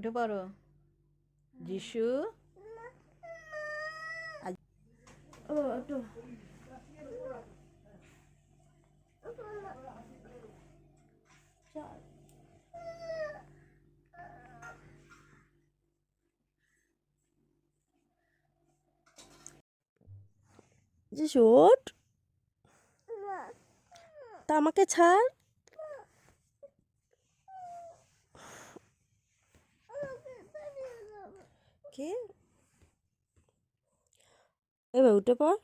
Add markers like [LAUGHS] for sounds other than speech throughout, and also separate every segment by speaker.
Speaker 1: উঠে পড়ো যিশু যিশু ওঠ তা আমাকে ছাড় কে এবার উঠে পড়।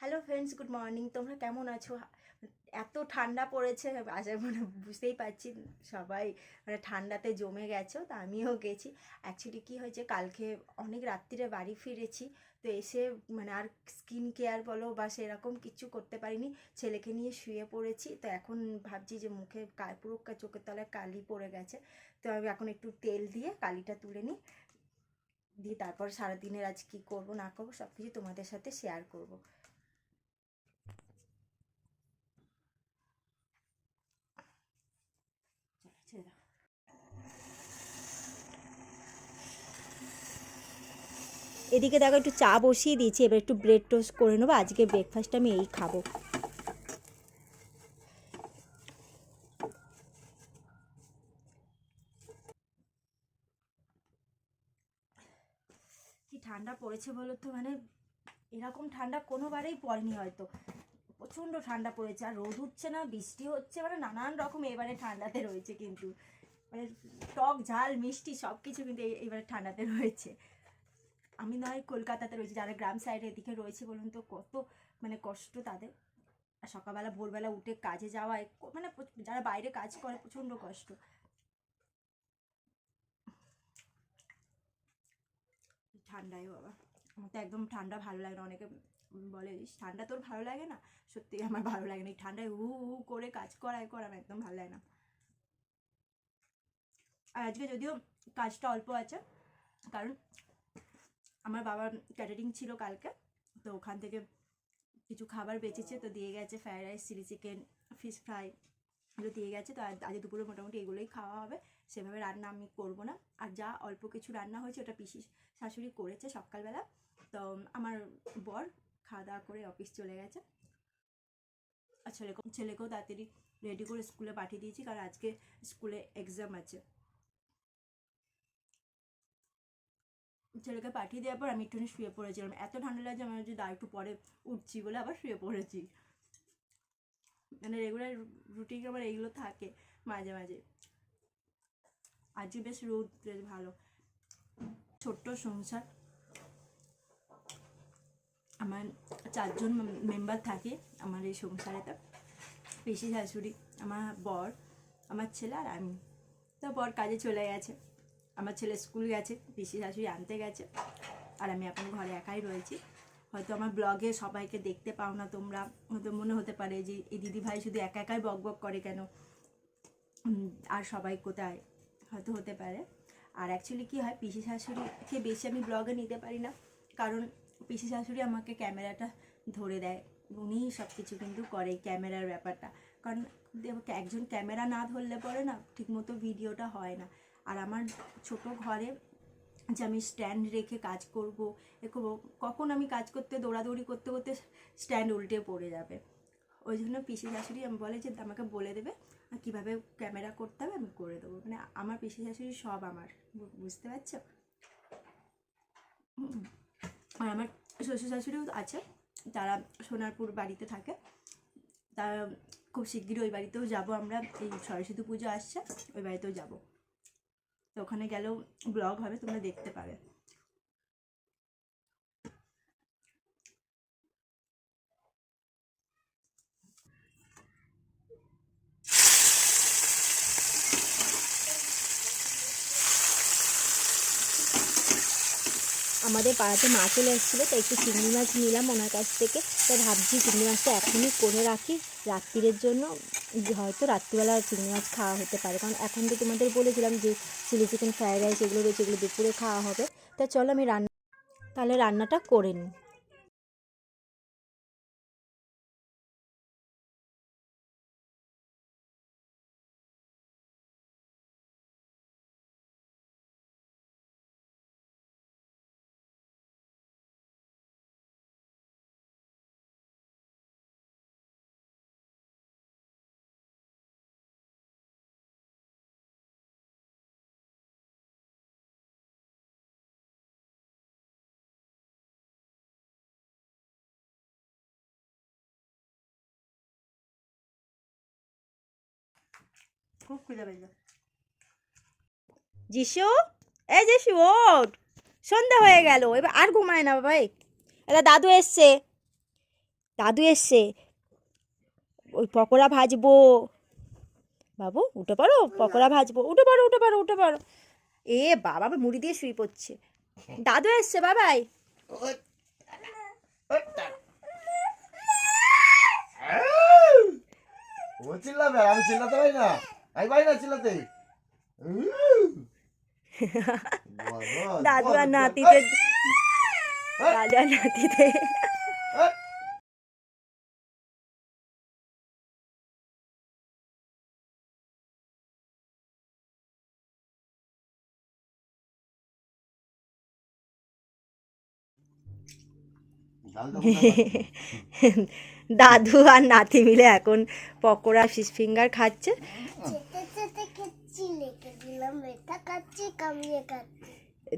Speaker 2: হ্যালো ফ্রেন্ডস গুড মর্নিং তোমরা কেমন আছো? এত ঠান্ডা পড়েছে, আশা মানে বুঝতেই পারছি সবাই মানে ঠান্ডাতে জমে গেছো, তো আমিও গেছি। অ্যাকচুয়ালি কী হয়েছে, কালকে অনেক রাত্রিরে বাড়ি ফিরেছি, তো এসে মানে আর স্কিন কেয়ার বলো বা সেরকম কিছু করতে পারিনি, ছেলেকে নিয়ে শুয়ে পড়েছি, তো এখন ভাবছি যে মুখে পুরো চোখের তলায় কালি পড়ে গেছে, তো আমি এখন একটু তেল দিয়ে কালিটা তুলে নিই, দিয়ে তারপর সারাদিনের আজ কী করব, না করব সব কিছু তোমাদের সাথে শেয়ার করব ছেড়ে দাও। এদিকে দেখো একটু চা বসিয়ে দিয়েছি, এবার একটু ব্রেড টোস্ট করে নেব। আজকে ব্রেকফাস্ট আমি এই খাব। কি ঠান্ডা পড়েছে বলো তো? মানে এরকম ঠান্ডা কোনোবারেই পড়েনি হয়তো। প্রচণ্ড ঠান্ডা পড়েছে, আর রোদ উঠছে না, বৃষ্টি হচ্ছে মানে নানান রকম এবারে ঠান্ডাতে রয়েছে কিন্তু। মানে টক ঝাল, মিষ্টি সব কিছু কিন্তু এবারে ঠান্ডাতে রয়েছে। আমি নয় কলকাতাতে রয়েছি যারা গ্রাম সাইডের এদিকে রয়েছে বলুন তো কত মানে কষ্ট তাদের। আর সকালবেলা ভোরবেলা উঠে কাজে যাওয়া মানে যারা বাইরে কাজ করে প্রচণ্ড কষ্ট। ঠান্ডায় বাবা। আমার তো একদম ঠান্ডা ভালো লাগে না। অনেকে বলে "ইস, ঠান্ডা তোর ভালো লাগে না? সত্যি আমার ভালো লাগে না। এই ঠান্ডায় হু হু করে কাজ করা করা আমার একদম ভালো লাগে না। আর আজকে যদিও কাজটা অল্প আছে কারণ আমার বাবার ক্যাটারিং ছিল কালকে, তো ওখান থেকে কিছু খাবার বেঁচেছে, তো দিয়ে গেছে fried rice chilli chicken fish fry এগুলো দিয়ে গেছে, তো আজ দুপুরে মোটামুটি এগুলোই খাওয়া হবে, সেভাবে রান্না আমি করব না। আর যা অল্প কিছু রান্না হয়েছে, ওটা পিসি শাশুড়ি করেছে সকালবেলা, তো আমার বর খাওয়া দাওয়া করে অফিস চলে গেছে। আর ছেলেকেও ছেলেকেও তাড়াতাড়ি রেডি করে স্কুলে পাঠিয়ে দিয়েছি, কারণ আজকে স্কুলে এক্সাম আছে। ছেলেকে পাঠিয়ে দেওয়ার পর আমি একটুখানি শুয়ে পড়েছিলাম। এত ঠান্ডা লাগছে, আমি যদি আর একটু পরে উঠছি বলে আবার শুয়ে পড়েছি। মানে রেগুলার রুটিন আমার এইগুলো থাকে মাঝে মাঝে। আজকে বেশ রোদ, বেশ ভালো। ছোট্ট সংসার। আমার চারজন মেম্বার থাকে আমার এই সংসারেতে। পিসি, শাশুড়ি, আমার বর, আমার ছেলে আর আমি। তো বর কাজে চলে গেছে। আমার ছেলে স্কুল গেছে, পিসি শাশুড়ি আনতে গেছে, আর আমি এখন ঘরে একাই রয়েছি। হয়তো আমার ব্লগে সবাইকে দেখতে পাও না তোমরা, হয়তো মনে হতে পারে যে এই দিদি ভাই শুধু একা একাই বক বক করে কেন? আর সবাই কোথায়? হয়তো হতে পারে। আর অ্যাকচুয়ালি কী হয়, পিসি শাশুড়িকে বেশি আমি ব্লগে নিতে পারি না, কারণ পিসি শাশুড়ি আমাকে ক্যামেরাটা ধরে দেয়। উনিই সব কিছু কিন্তু করে ক্যামেরার ব্যাপারটা। কারণ একজন ক্যামেরা না ধরলে পরে না, ঠিকমতো ভিডিওটা হয় না। আর আমার ছোট ঘরে যে আমি স্ট্যান্ড রেখে কাজ করব, এ করব, কখন আমি কাজ করতে, দৌড়াদৌড়ি করতে করতে স্ট্যান্ড উল্টে পড়ে যাবে। ওই জন্য পিসি শাশুড়ি আমি, বলে যে আমাকে বলে দেবে কীভাবে ক্যামেরা করতে হবে, আমি করে দেবো। মানে আমার পিসি শাশুড়ি সব আমার বুঝতে পারছ? আর আমার শ্বশুর শাশুড়িও আছে, তারা সোনারপুর বাড়িতে থাকে। তারা খুব শিগগিরই ওই বাড়িতেও যাব আমরা, এই সরস্বতী পুজো আসছে, ওই বাড়িতেও যাব। তো ওখানে গেলেও ব্লগ হবে, তোমরা দেখতে পাবে। আমাদের পাড়াতে মাছ চলে এসেছিল তো একটু চিংড়ি মাছ নিলাম ওনার কাছ থেকে। তো ভাবছি চিংড়ি মাছটা এখনই করে রাখি রাত্রিরের জন্য হয়তো রাত্রিবেলা চিংড়ি মাছ খাওয়া হতে পারে। কারণ এখন তো তোমাদের বলেছিলাম যে চিলি চিকেন, ফ্রায়েড রাইস এগুলো রয়েছে, এগুলো দুপুরে খাওয়া হবে। তা চলো আমি রান্না, তাহলে রান্নাটা করে নিই।
Speaker 1: খুব খুঁজে পেয়েছে
Speaker 2: যিশু? এই যিশু ওঠ। সন্ধ্যা হয়ে গেল এবার আর ঘুমায় না বাবা এই এটা দাদু এসছে। দাদু এসছে। ওই পকোড়া ভাজবো। বাবু উঠে পারো পকোড়া ভাজবো। উঠে পারো উঠে পারো উঠে পারো এ বাবা মুড়ি দিয়ে শুয়ে পড়ছে। দাদু এসছে বাবাই।
Speaker 3: ও চিল্লাবে? আমি চিল্লাতে পারি না। আমি পারি না চিল্লাতে
Speaker 2: দাদু আর নাতিতে দাদু আর নাতিতে দাদু আর নাতি মিলে এখন পকোড়া ফিশ ফিঙ্গার খাচ্ছে।
Speaker 4: চেটে চেটে খেচ্ছি লেখে দিলাম এটা খাচ্ছি কামিয়ে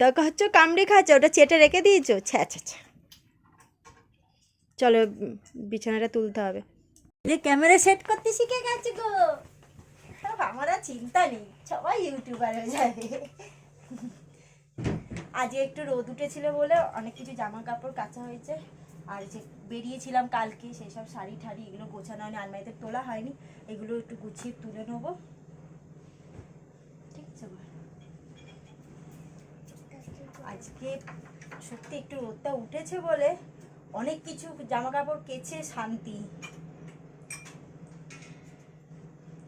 Speaker 2: তা হচ্ছে কামড়ে খাচ্ছে ওটা চেটে রেখে দিয়েছ? ছ্যা ছ্যা ছ্যা। চলো বিছানাটা তুলতে হবে। যে ক্যামেরা সেট করতে শিখে গেছে গো। আমার আর চিন্তা নেই সবাই ইউটিউবার হয়ে যাবে। আজকে একটু রোদ উঠেছিল বলে অনেক কিছু জামা কাপড় কাচা হয়েছে। আর যে বেরিয়েছিলাম কালকে, সেই সব শাড়ি ঠাড়ি এগুলো গোছানো হয়নি, আলমারিতে তোলা হয়নি, এগুলো একটু গুছিয়ে তুলে নেব। ঠিক আছে? আজকে সত্যি একটু রোদটা উঠেছে বলে অনেক কিছু জামা কাপড় কেচে শান্তি।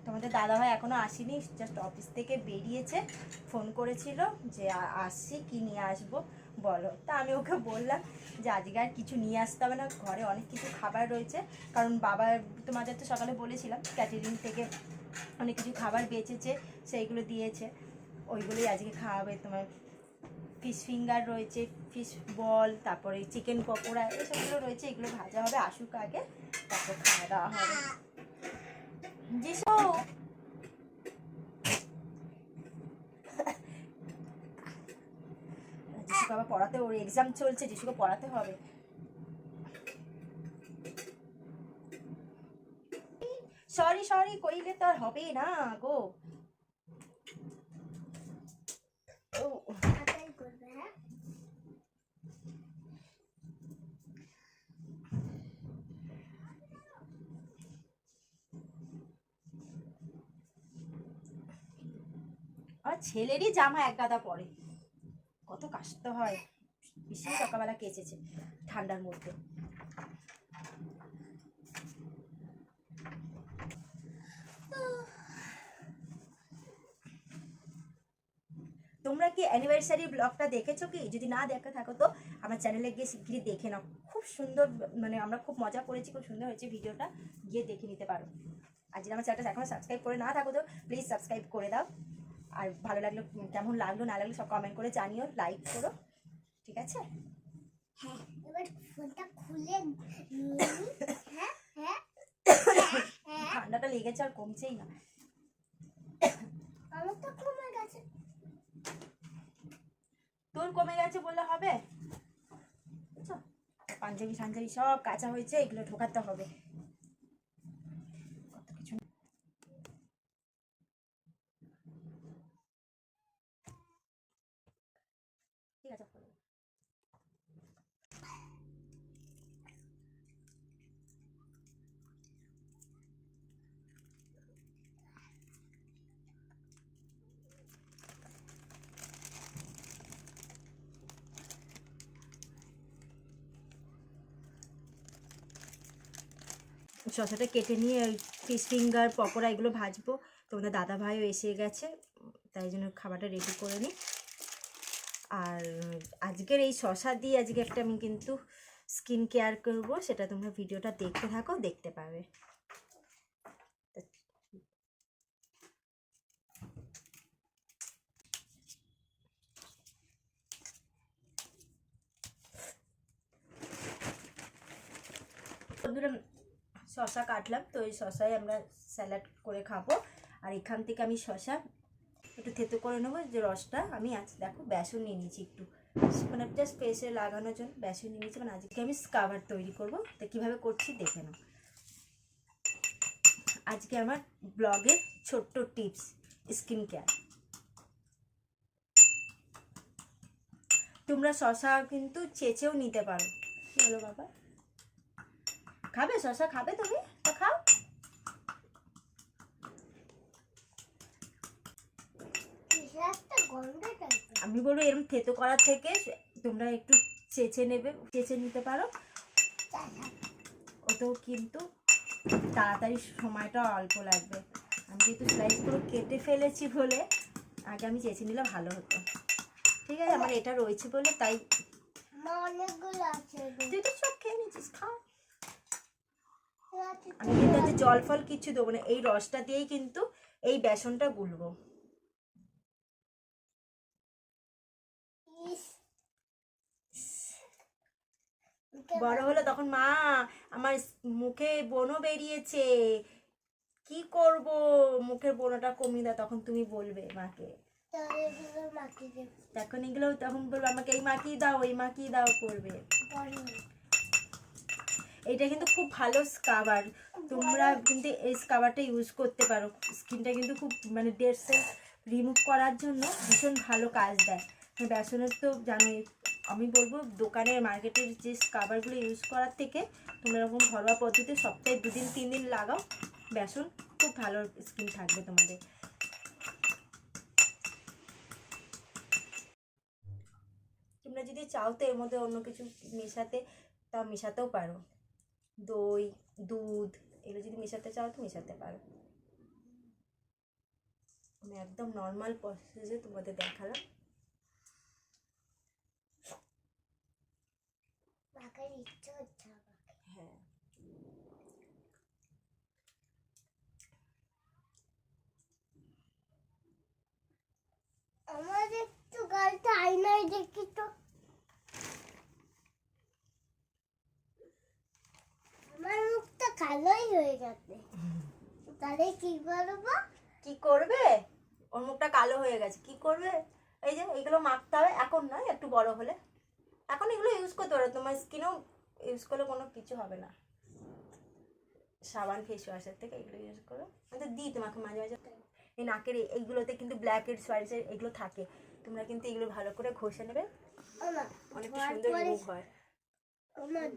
Speaker 2: তোমাদের দাদাভাই এখনও আসেনি জাস্ট অফিস থেকে বেরিয়েছে, ফোন করেছিল যে আসছি, কি নিয়ে আসব। বলো। তা আমি ওকে বললাম যে আজকে আর কিছু নিয়ে আসতে হবে না, ঘরে অনেক কিছু খাবার রয়েছে। কারণ বাবা, তোমাদের তো সকালে বলেছিলাম ক্যাটারিং থেকে অনেক কিছু খাবার বেঁচেছে, সেইগুলো দিয়েছে। ওইগুলোই আজকে খাওয়াবে তোমার ফিশ ফিঙ্গার রয়েছে ফিশ বল তারপরে চিকেন পকোড়া, এসবগুলো রয়েছে, এগুলো ভাজা হবে আসুক আগে, তারপর খাওয়া দাওয়া হবে। যিশু যিশুকে আবার পড়াতে ওর এক্সাম চলছে যিশুকে পড়াতে হবে। সরি সরি কইলে তো আর হবে না গো।
Speaker 4: হ্যাঁ?
Speaker 2: আমার ছেলেরই জামা এক গাদা পরে। কত কাশতে হয়। বেশি সকালবেলা কেচেছে ঠান্ডার মধ্যে। তোমরা কি অ্যানিভার্সারি ব্লগটা দেখেছ কি? যদি না দেখে থাকো তো আমার চ্যানেলে গিয়ে শিগগিরই দেখে নাও। খুব সুন্দর মানে আমরা খুব মজা করেছি, খুব সুন্দর হয়েছে ভিডিওটা। গিয়ে দেখে নিতে পারো। আর যদি আমার চ্যানেলটা এখনও সাবস্ক্রাইব করে না থাকো তো প্লিজ সাবস্ক্রাইব করে দাও। আর ভালো লাগল কেমন লাগল না লাগল সব কমেন্ট করে জানিও লাইক করো ঠিক আছে?
Speaker 4: হ্যাঁ এবার ফোনটা খুলে হ্যাঁ হ্যাঁ হ্যাঁ।
Speaker 2: ঠান্ডাটা লেগেছে আর কমছেই না।
Speaker 4: আমার তো কমে গেছে।
Speaker 2: তোর কমে গেছে বললে হবে? বুঝছ? পাঞ্জাবি সাঞ্জাবি সব কাঁচা হয়েছে এগুলো ঢোকাতে হবে। ঠিক আছে শসাটা কেটে নিয়ে ওই ফিশ ফিঙ্গার, পকোড়া এগুলো ভাজবো। তোমাদের দাদা ভাইও এসে গেছে তাই জন্য খাবারটা রেডি করে নিই। আর আজকের এই শশা দিয়ে আজকে একটা আমি কিন্তু স্কিন কেয়ার করব, সেটা তোমরা ভিডিওটা দেখতে থাকো, দেখতে পাবে। শশা কাটলাম, তো এই শশাই আমরা স্যালাড করে খাব। আর এখান থেকে আমি শশা একটু থেতো করে নেব, যে রসটা আমি আজ দেখো বেসন নিয়ে নিয়েছি একটু। মানে জাস্ট ফেসে লাগানোর জন্য বেসন নিয়ে নিয়েছি মানে আজকে আমি স্কাবার তৈরি করব। তো কীভাবে করছি দেখে নাও। আজকে আমার ব্লগের ছোট্ট টিপস স্কিন কেয়ার তোমরা শশা কিন্তু চেঁচেও নিতে পারো। হলো বাবা? খাবে? শশা খাবে তুমি তো খাও
Speaker 4: কিসের একটা গন্ধ টাইপের
Speaker 2: আমি বলব এরকম থেতো করার থেকে তোমরা একটু চেঁচে নেবে চেঁচে নিতে পারো। ওতেও কিন্তু তাড়াতাড়ি সময়টা অল্প লাগবে। আমি যেহেতু স্লাইসগুলো কেটে ফেলেছি বলে আগে আমি চেঁচে নিলে ভালো হতো। ঠিক আছে আমার এটা রয়েছে বলে তাই তুই তো সব খেয়ে খাও আমি কিন্তু জল ফল কিছু দেবো না এই রসটা দিয়েই কিন্তু এই বেসনটা গুলবো। বড় হলো তখন মা আমার মুখে বনও বেরিয়েছে। কি করব? মুখের বনটা কমিয়ে দাও তখন তুমি বলবে মাকে। তখন এগুলো তখন বলব আমাকে এই মাখিয়ে দাও এই মাখিয়ে দাও করবে। এটা কিন্তু খুব ভালো স্কাবার। তোমরা কিন্তু এই স্কাবারটা ইউজ করতে পারো। স্কিনটা কিন্তু খুব মানে ডেড সেল রিমুভ করার জন্য ভীষণ ভালো কাজ দেয়। বেসনের তো জানোই আমি বলব দোকানের মার্কেটের যে স্কাবারগুলো ইউজ করার থেকে তোমরা এরকম ঘরোয়া পদ্ধতিতে সপ্তাহে দুদিন তিন দিন লাগাও। বেসন, খুব ভালো স্কিন থাকবে তোমাদের। তোমরা যদি চাও তো এর মধ্যে অন্য কিছু মেশাতে তাও মেশাতেও পারো। দই, দুধ, এগুলো যদি মেশাতে চাও তো মেশাতে পারো। আমি একদম নর্মাল প্রসেসে তোমাদের দেখালাম।
Speaker 4: মাখার ইচ্ছে হচ্ছে।
Speaker 2: হ্যাঁ।
Speaker 4: আমার একটু গালটা আয়নায় দেখি তো। আমার মুখটা কালোই হয়ে গেছে তাহলে কি করব?
Speaker 2: কি করবে? ওর মুখটা কালো হয়ে গেছে। কি করবে? এই যে এগুলো মাখতে হবে। এখন নয় একটু বড় হলে। এখন এগুলো ইউজ করতে পারো। তোমার স্কিনেও ইউজ করলে কোনো কিছু হবে না। সাবান ফেস ওয়াশের থেকে এগুলো ইউজ করো। আমি তো দিই তোমাকে মাঝে মাঝে। এই নাকের এইগুলোতে কিন্তু ব্ল্যাক হেড সোয়াইসের এগুলো থাকে। তোমরা কিন্তু এগুলো ভালো করে ঘষে নেবে। অনেক সুন্দর মুখ হয়।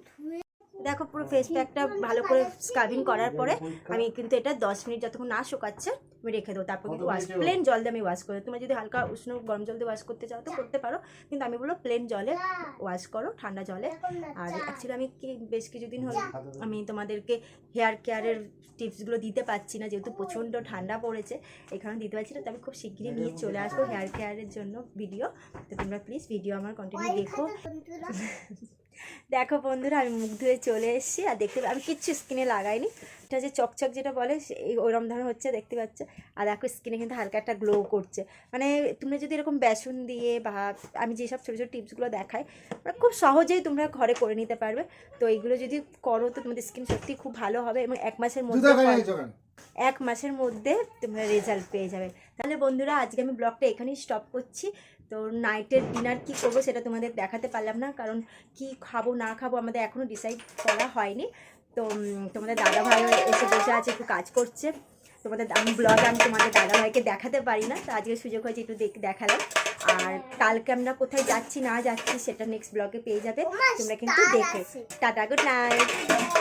Speaker 4: ধুয়ে
Speaker 2: দেখো পুরো ফেস প্যাকটা ভালো করে স্ক্রাবিং করার পরে আমি কিন্তু এটা দশ মিনিট যতক্ষণ না শুকাচ্ছে আমি রেখে দেবো। তারপর কিন্তু ওয়াশ প্লেন জল দিয়ে আমি ওয়াশ করি তুমি যদি হালকা উষ্ণ গরম জল দিয়ে ওয়াশ করতে চাও তো করতে পারো। কিন্তু আমি বলব প্লেন জলে ওয়াশ করো ঠান্ডা জলে। আর অ্যাকচুয়ালি আমি কি বেশ কিছুদিন হলো আমি তোমাদেরকে হেয়ার কেয়ারের টিপসগুলো দিতে পারছি না যেহেতু প্রচণ্ড ঠান্ডা পড়েছে এখানে দিতে পারছি না। তো আমি খুব শিগগিরই নিয়ে চলে আসব হেয়ার কেয়ারের জন্য ভিডিও তো তোমরা প্লিজ ভিডিও আমার কন্টিনিউ দেখো। [LAUGHS] দেখো বন্ধুরা আমি মুখ ধুয়ে চলে এসেছি আর দেখতে আমি কিচ্ছু স্কিনে লাগাইনি। এটা যে চকচক যেটা বলে ওরম ধরনের হচ্ছে দেখতে পাচ্ছ? আর দেখো স্কিনে কিন্তু হালকা একটা গ্লো করছে। মানে তোমরা যদি এরকম বেসন দিয়ে বা আমি যেসব ছোটো ছোটো টিপসগুলো দেখাই মানে খুব সহজেই তোমরা ঘরে করে নিতে পারবে। তো এইগুলো যদি করো তো তোমাদের স্কিন সত্যি খুব ভালো হবে এবং এক মাসের মধ্যে এক মাসের মধ্যে তোমরা রেজাল্ট পেয়ে যাবে। তাহলে বন্ধুরা আজকে আমি ব্লগটা এখানেই স্টপ করছি। তো নাইটের ডিনার কি করব সেটা তোমাদের দেখাতে পারলাম না কারণ কি খাব না খাব আমাদের এখনও ডিসাইড করা হয়নি। তো তোমাদের দাদা ভাই এসে বসে আছে একটু কাজ করছে। তোমাদের আমি ব্লগ আমি তোমাদের দাদা ভাইকে দেখাতে পারি না তো আজকে সুযোগ হয়েছে একটু দেখ- দেখালাম। আর কালকে আমরা কোথায় যাচ্ছি না যাচ্ছি সেটা নেক্সট ব্লগে পেয়ে যাবে। তোমরা কিন্তু দেখো। Tata good night